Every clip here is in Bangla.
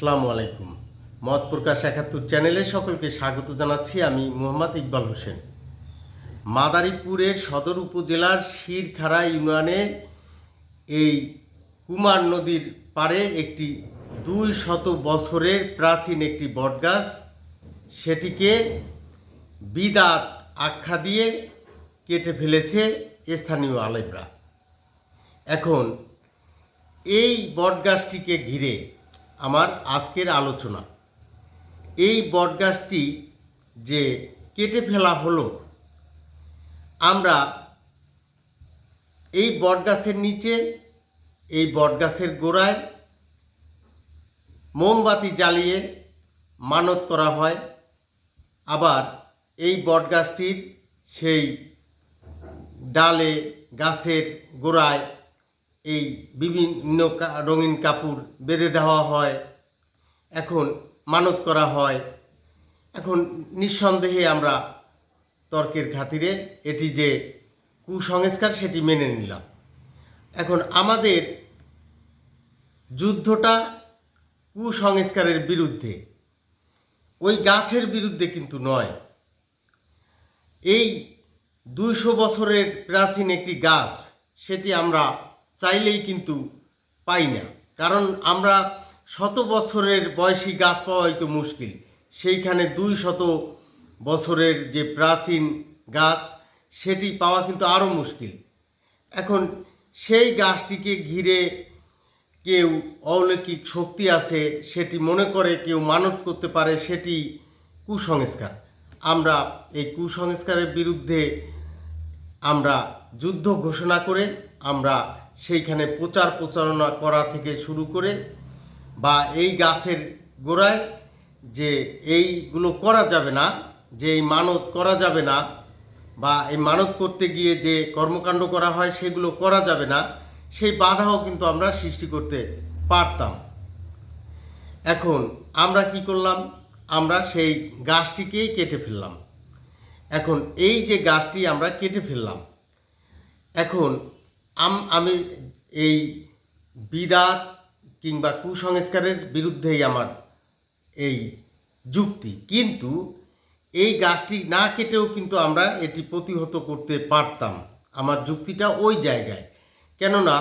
আসসালামু আলাইকুম। মত প্রকাশ একাত্তর চ্যানেলে সকলকে স্বাগত জানাচ্ছি আমি মোহাম্মদ ইকবাল হোসেন। মাদারীপুরের সদর উপজেলার শিরখাড়া ইউনিয়নে এই কুমার নদীর পাড়ে একটি দুই শত বছরের প্রাচীন একটি বটগাছ, সেটিকে বিদাত আখ্যা দিয়ে কেটে ফেলেছে স্থানীয় আলেমরা। এখন এই বটগাছটিকে ঘিরে আমার আজকের আলোচনা। এই বটগাছটি যে কেটে ফেলা হলো, আমরা এই বটগাছের নিচে, এই বটগাছের গোড়ায় মোমবাতি জ্বালিয়ে মানত করা হয়। আবার এই বটগাছটির সেই ডালে গাছের গোড়ায় এই বিভিন্ন রঙিন কাপড় বেঁধে দেওয়া হয়, এখন মানত করা হয়। এখন নিঃসন্দেহে আমরা তর্কের খাতিরে এটি যে কুসংস্কার সেটি মেনে নিলাম। এখন আমাদের যুদ্ধটা কুসংস্কারের বিরুদ্ধে, ওই গাছের বিরুদ্ধে কিন্তু নয়। এই দুইশো বছরের প্রাচীন একটি গাছ, সেটি আমরা চাইলেই কিন্তু পাই না। কারণ আমরা শত বছরের বয়সী গাছ পাওয়া হয়তো মুশকিল। সেইখানে দুই শত বছরের যে প্রাচীন গাছ, সেটি পাওয়া কিন্তু আরও মুশকিল। এখন সেই গাছটিকে ঘিরে কেউ অলৌকিক শক্তি আছে, সেটি মনে করে কেউ মানত করতে পারে, সেটি কুসংস্কার। আমরা এই কুসংস্কারের বিরুদ্ধে আমরা যুদ্ধ ঘোষণা করে আমরা সেইখানে প্রচার প্রচারণা করা থেকে শুরু করে বা এই গাছের গোড়ায় যে এইগুলো করা যাবে না, যে এই মানত করা যাবে না বা এই মানত করতে গিয়ে যে কর্মকাণ্ড করা হয় সেগুলো করা যাবে না, সেই বাধাও কিন্তু আমরা সৃষ্টি করতে পারতাম। এখন আমরা কি করলাম? আমরা সেই গাছটিকেই কেটে ফেললাম। এখন এই যে গাছটি আমরা কেটে ফেললাম, এখন আম এই বিদাত কিংবা কুসংস্কারের বিরুদ্ধেই আমার এই যুক্তি। কিন্তু এই গাছটি না কেটেও কিন্তু আমরা এটি প্রতিহত করতে পারতাম। আমার যুক্তিটা ওই জায়গায়। কেননা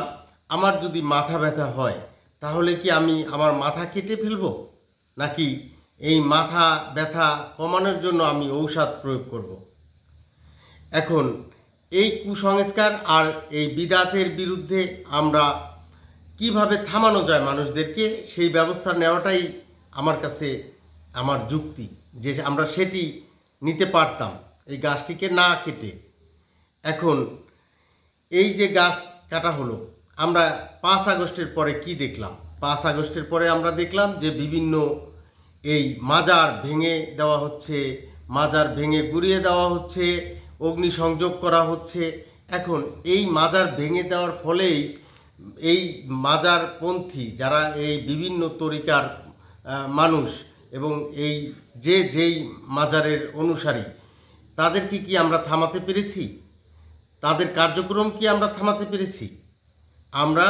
আমার যদি মাথা ব্যথা হয়, তাহলে কি আমি আমার মাথা কেটে ফেলব? নাকি এই মাথা ব্যথা কমানোর জন্য আমি ঔষধ প্রয়োগ করব। এখন এই কুসংস্কার আর এই বিদাতের বিরুদ্ধে আমরা কীভাবে থামানো যায় মানুষদেরকে, সেই ব্যবস্থা নেওয়াটাই আমার কাছে, আমার যুক্তি যে আমরা সেটি নিতে পারতাম, এই গাছটিকে না কেটে। এখন এই যে গাছ কাটা হলো, আমরা পাঁচ আগস্টের পরে কি দেখলাম? পাঁচ আগস্টের পরে আমরা দেখলাম যে বিভিন্ন এই মাজার ভেঙে দেওয়া হচ্ছে, মাজার ভেঙে গুড়িয়ে দেওয়া হচ্ছে অগ্নিসংযোগ করা হচ্ছে। এখন এই মাজার ভেঙে দেওয়ার ফলেই এই মাজারপন্থী যারা এই বিভিন্ন তরিকার মানুষ এবং এই যে যেই মাজারের অনুসারী তাদেরকে কি আমরা থামাতে পেরেছি? তাদের কার্যক্রম কি আমরা থামাতে পেরেছি? আমরা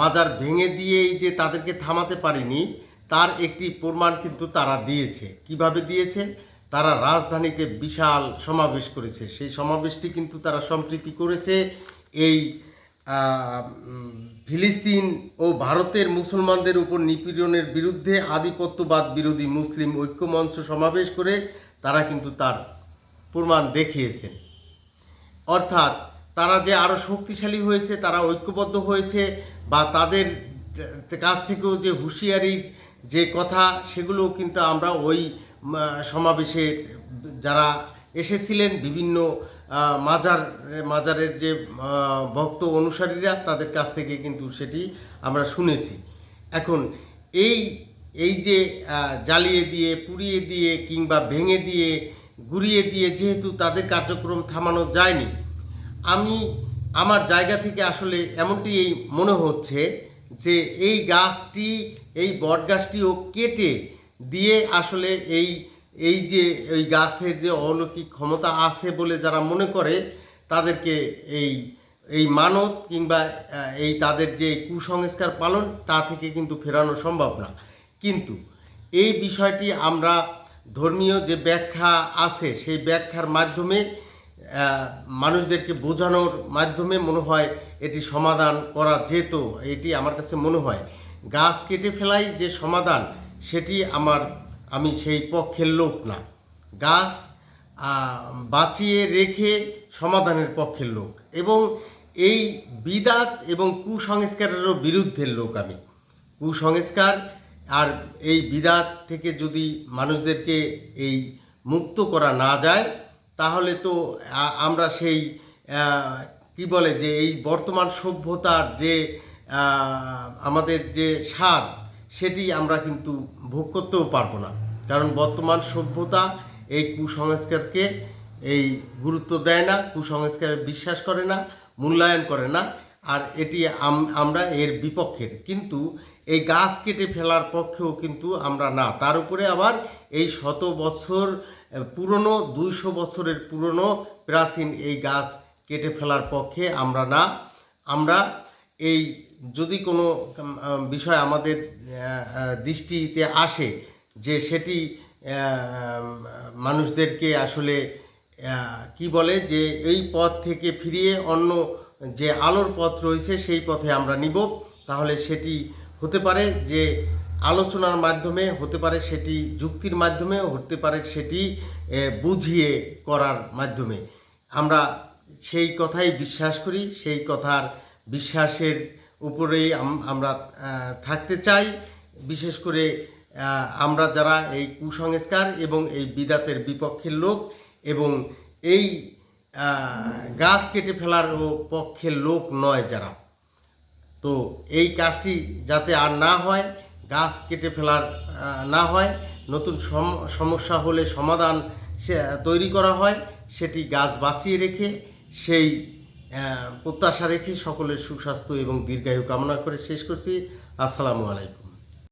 মাজার ভেঙে দিয়েই যে তাদেরকে থামাতে পারিনি, তার একটি প্রমাণ কিন্তু তারা দিয়েছে। কীভাবে দিয়েছে? তারা রাজধানীতে বিশাল সমাবেশ করেছে। সেই সমাবেশটি কিন্তু তারা সম্প্রীতি করেছে। এই ফিলিস্তিন ও ভারতের মুসলমানদের উপর নিপীড়নের বিরুদ্ধে আধিপত্যবাদ বিরোধী মুসলিম ঐক্যমঞ্চ সমাবেশ করে তারা কিন্তু তার প্রমাণ দেখিয়েছেন। অর্থাৎ তারা যে আরও শক্তিশালী হয়েছে, তারা ঐক্যবদ্ধ হয়েছে বা তাদের কাছ থেকেও যে হুঁশিয়ারির যে কথা, সেগুলোও কিন্তু আমরা ওই উম, সমাবেশে যারা এসেছিলেন বিভিন্ন মাজার মাজারের যে ভক্ত অনুসারীরা তাদের কাছ থেকে কিন্তু সেটি আমরা শুনেছি। এখন এই এই যে জ্বালিয়ে দিয়ে পুড়িয়ে দিয়ে কিংবা ভেঙে দিয়ে গুড়িয়ে দিয়ে যেহেতু তাদের কার্যক্রম থামানো যায়নি আমি আমার জায়গা থেকে আসলে এমনটি এই মনে হচ্ছে যে এই গাছটি এই বট গাছটিও কেটে দিয়ে আসলে এই এই যে, এই গাছের যে অলৌকিক ক্ষমতা আছে বলে যারা মনে করে, তাদেরকে এই এই মানত কিংবা এই তাদের যে কুসংস্কার পালন, তা থেকে কিন্তু ফেরানো সম্ভব না। কিন্তু এই বিষয়টি আমরা ধর্মীয় যে ব্যাখ্যা আছে, সেই ব্যাখ্যার মাধ্যমে মানুষদেরকে বোঝানোর মাধ্যমে মনে হয় এটি সমাধান করা যেত, এটি আমার কাছে মনে হয়। গাছ কেটে ফেলাই যে সমাধান সেটি আমার, আমি সেই পক্ষের লোক না। গাছ বাঁচিয়ে রেখে সমাধানের পক্ষের লোক এবং এই বিদাত এবং কুসংস্কারেরও বিরুদ্ধের লোক আমি। কুসংস্কার আর এই বিদাত থেকে যদি মানুষদেরকে এই মুক্ত করা না যায়, তাহলে তো আমরা সেই কি বলে যে এই বর্তমান সভ্যতার যে আমাদের যে স্বাদ সেটি আমরা কিন্তু ভোগ করতেও পারব না। কারণ বর্তমান সভ্যতা এই কুসংস্কারকে এই গুরুত্ব দেয় না, কুসংস্কারে বিশ্বাস করে না, মূল্যায়ন করে না, আর এটি আম- আমরা এর বিপক্ষের। কিন্তু এই গাছ কেটে ফেলার পক্ষেও কিন্তু আমরা না। তার উপরে আবার এই শত বছর পুরনো, দুইশো বছরের পুরনো, প্রাচীন এই গাছ কেটে ফেলার পক্ষে আমরা না। আমরা এই যদি কোনো বিষয় আমাদের দৃষ্টিতে আসে যে সেটি মানুষদেরকে আসলে কি বলে যে এই পথ থেকে ফিরিয়ে অন্য যে আলোর পথ রয়েছে সেই পথে আমরা নিব, তাহলে সেটি হতে পারে যে আলোচনার মাধ্যমে হতে পারে সেটি যুক্তির মাধ্যমে হতে পারে সেটি বুঝিয়ে করার মাধ্যমে। আমরা সেই কথাই বিশ্বাস করি, সেই কথার বিশ্বাসের উপরেই আমরা থাকতে চাই। বিশেষ করে আমরা যারা এই কুসংস্কার এবং এই বিদাতের বিপক্ষের লোক এবং এই গাছ কেটে ফেলারও পক্ষের লোক নয় যারা। তো এই কাজটি যাতে আর না হয়, গাছ কেটে ফেলার না হয়, নতুন সম- সমস্যা হলে সমাধান তৈরি করা হয়, সেটি গাছ বাঁচিয়ে রেখে সেই প্রত্যাশা রেখে সকলের সুস্বাস্থ্য এবং দীর্ঘায়ু কামনা করে শেষ করছি। আসসালামু আলাইকুম।